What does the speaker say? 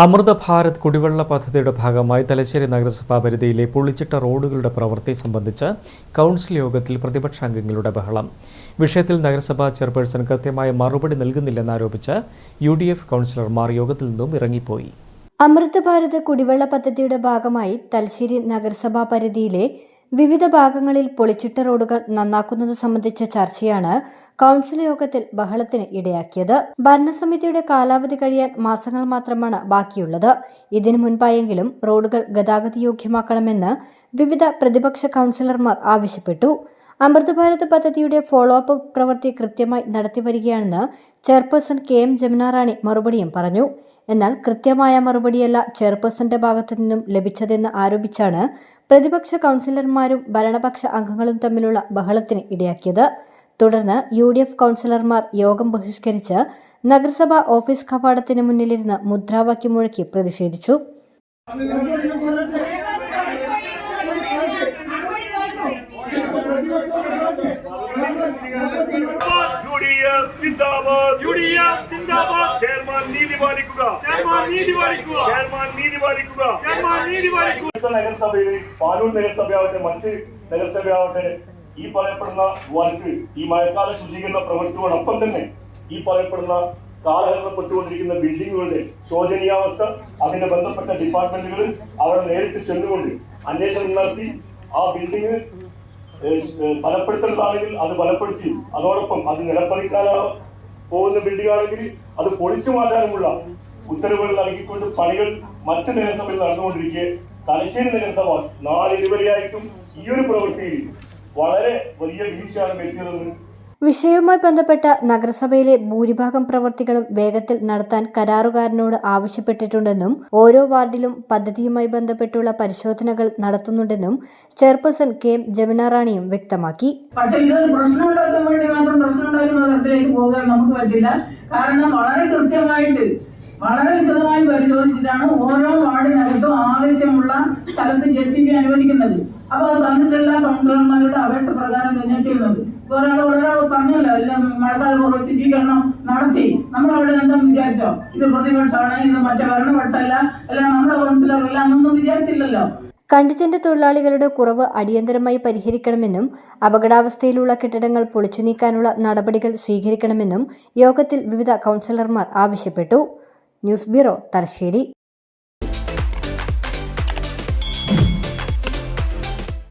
അമൃത ഭാരത് കുടിവെള്ള പദ്ധതിയുടെ ഭാഗമായി തലശ്ശേരി നഗരസഭാ പരിധിയിലെ പൊളിച്ചിട്ട റോഡുകളുടെ പ്രവൃത്തി സംബന്ധിച്ച് കൗൺസിൽ യോഗത്തിൽ പ്രതിപക്ഷാംഗങ്ങളുടെ ബഹളം. വിഷയത്തിൽ നഗരസഭാ ചെയർപേഴ്സൺ കൃത്യമായ മറുപടി നൽകുന്നില്ലെന്നാരോപിച്ച് യു ഡി എഫ് കൗൺസിലർമാർ യോഗത്തിൽ നിന്നും ഇറങ്ങിപ്പോയി. അമൃത ഭാരത് കുടിവെള്ള പദ്ധതിയുടെ ഭാഗമായി തലശ്ശേരി നഗരസഭാ പരിധിയിലെ വിവിധ ഭാഗങ്ങളിൽ പൊളിച്ചിട്ട റോഡുകൾ നന്നാക്കുന്നത് സംബന്ധിച്ച ചർച്ചയാണ് കൗൺസിൽ യോഗത്തിൽ ബഹളത്തിന് ഇടയാക്കിയത്. ഭരണസമിതിയുടെ കാലാവധി കഴിയാൻ മാസങ്ങൾ മാത്രമാണ് ബാക്കിയുള്ളത്. ഇതിനു മുൻപായെങ്കിലും റോഡുകൾ ഗതാഗത യോഗ്യമാക്കണമെന്ന് വിവിധ പ്രതിപക്ഷ കൗൺസിലർമാർ ആവശ്യപ്പെട്ടു. അമൃത് ഭാരത് പദ്ധതിയുടെ ഫോളോ അപ്പ് പ്രവൃത്തി കൃത്യമായി നടത്തിവരികയാണെന്ന് ചെയർപേഴ്സൺ കെ എം ജമുനാറാണി മറുപടിയും പറഞ്ഞു എന്നാൽ കൃത്യമായ മറുപടിയല്ല ചെയർപേഴ്സന്റെ ഭാഗത്തു നിന്നും ലഭിച്ചതെന്ന് ആരോപിച്ചാണ് പ്രതിപക്ഷ കൗൺസിലർമാരും ഭരണപക്ഷ അംഗങ്ങളും തമ്മിലുള്ള ബഹളത്തിന് ഇടയാക്കിയത് തുടർന്ന് യു ഡി എഫ് കൗൺസിലർമാർ യോഗം ബഹിഷ്കരിച്ച് നഗരസഭാ ഓഫീസ് കവാടത്തിന് മുന്നിലിരുന്ന് മുദ്രാവാക്യം മുഴക്കി പ്രതിഷേധിച്ചു യു ഡി എഫ് സിന്ദാബാദ്. യു ഡി എഫ് സിന്ദാബാദ്. ചെയർമാൻ നീതി പാലിക്കുക. ചെയർമാൻ നീതി പാലിക്കുക. ചെയർമാൻ നീതി പാലിക്കുക. ചെയർമാൻ നീതി പാലിക്കുക. നഗരസഭയിൽ പാലൂർ നഗരസഭയാവട്ടെ മറ്റ് നഗരസഭയാവട്ടെ ഈ പറയപ്പെടുന്ന വർക്ക് ഈ മഴക്കാല ശുചീകരണ പ്രവൃത്തിയോടൊപ്പം തന്നെ ഈ പറയപ്പെടുന്ന കാലഹരണപ്പെട്ടുകൊണ്ടിരിക്കുന്ന ബിൽഡിങ്ങുകളുടെ ശോചനീയാവസ്ഥ അതിന്റെ ബന്ധപ്പെട്ട ഡിപ്പാർട്ട്മെന്റുകൾ അവിടെ നേരിട്ട് ചെന്നുകൊണ്ട് അന്വേഷണം നടത്തി ആ ബിൽഡിംഗ് ബലപ്പെടുത്തേണ്ടതാണെങ്കിൽ അത് ബലപ്പെടുത്തി. അതോടൊപ്പം അത് നിലപ്പതിക്കാനാ പോകുന്ന ബിൽഡിംഗ് ആണെങ്കിൽ അത് പൊളിച്ചു മാറ്റാനുമുള്ള ഉത്തരവുകൾ നൽകിക്കൊണ്ട് പണികൾ മറ്റ് നഗരസഭയിൽ നടന്നുകൊണ്ടിരിക്കെ. തലശ്ശേരി നഗരസഭ നാളെ ഇതുവരെയായിട്ടും ഈ ഒരു പ്രവൃത്തിയിൽ വളരെ വലിയ വീഴ്ചയാണ് വരുത്തിയതെന്ന് വിഷയവുമായി ബന്ധപ്പെട്ട നഗരസഭയിലെ ഭൂരിഭാഗം പ്രവർത്തികളും വേഗത്തിൽ നടത്താൻ കരാറുകാരനോട് ആവശ്യപ്പെട്ടിട്ടുണ്ടെന്നും ഓരോ വാർഡിലും പദ്ധതിയുമായി ബന്ധപ്പെട്ടുള്ള പരിശോധനകൾ നടത്തുന്നുണ്ടെന്നും ചെയർപേഴ്സൺ കെ എം ജമുനാറാണിയും വ്യക്തമാക്കി. നമുക്ക് പറ്റില്ല. കാരണം വളരെ വളരെ വിശദമായി പരിശോധിച്ചിട്ടാണ് ഓരോ വാർഡിനകത്തും ആവശ്യമുള്ള സ്ഥലത്ത് ജെ സി ബി അനുവദിക്കുന്നത്. അപ്പൊ അത് തന്നിട്ടുള്ള കൗൺസിലർമാരുടെ അപേക്ഷ പ്രകാരം തന്നെ ചെയ്യുന്നത്. ഒരാൾ ഒരാൾ പറഞ്ഞല്ലോ എല്ലാം മഴക്കാലം ശുചീകരണം നടത്തി. നമ്മൾ അവിടെ വിചാരിച്ചോ? ഇത് പ്രതിപക്ഷമാണ് ഇത് മറ്റേ ഭരണപക്ഷമല്ല അല്ല നമ്മുടെ കൗൺസിലർ അല്ല എന്നൊന്നും വിചാരിച്ചില്ലല്ലോ. കണ്ടിജന്റ് തൊഴിലാളികളുടെ കുറവ് അടിയന്തരമായി പരിഹരിക്കണമെന്നും അപകടാവസ്ഥയിലുള്ള കെട്ടിടങ്ങൾ പൊളിച്ചു നീക്കാനുള്ള നടപടികൾ സ്വീകരിക്കണമെന്നും യോഗത്തിൽ വിവിധ കൗൺസിലർമാർ ആവശ്യപ്പെട്ടു. News bureau Thalassery.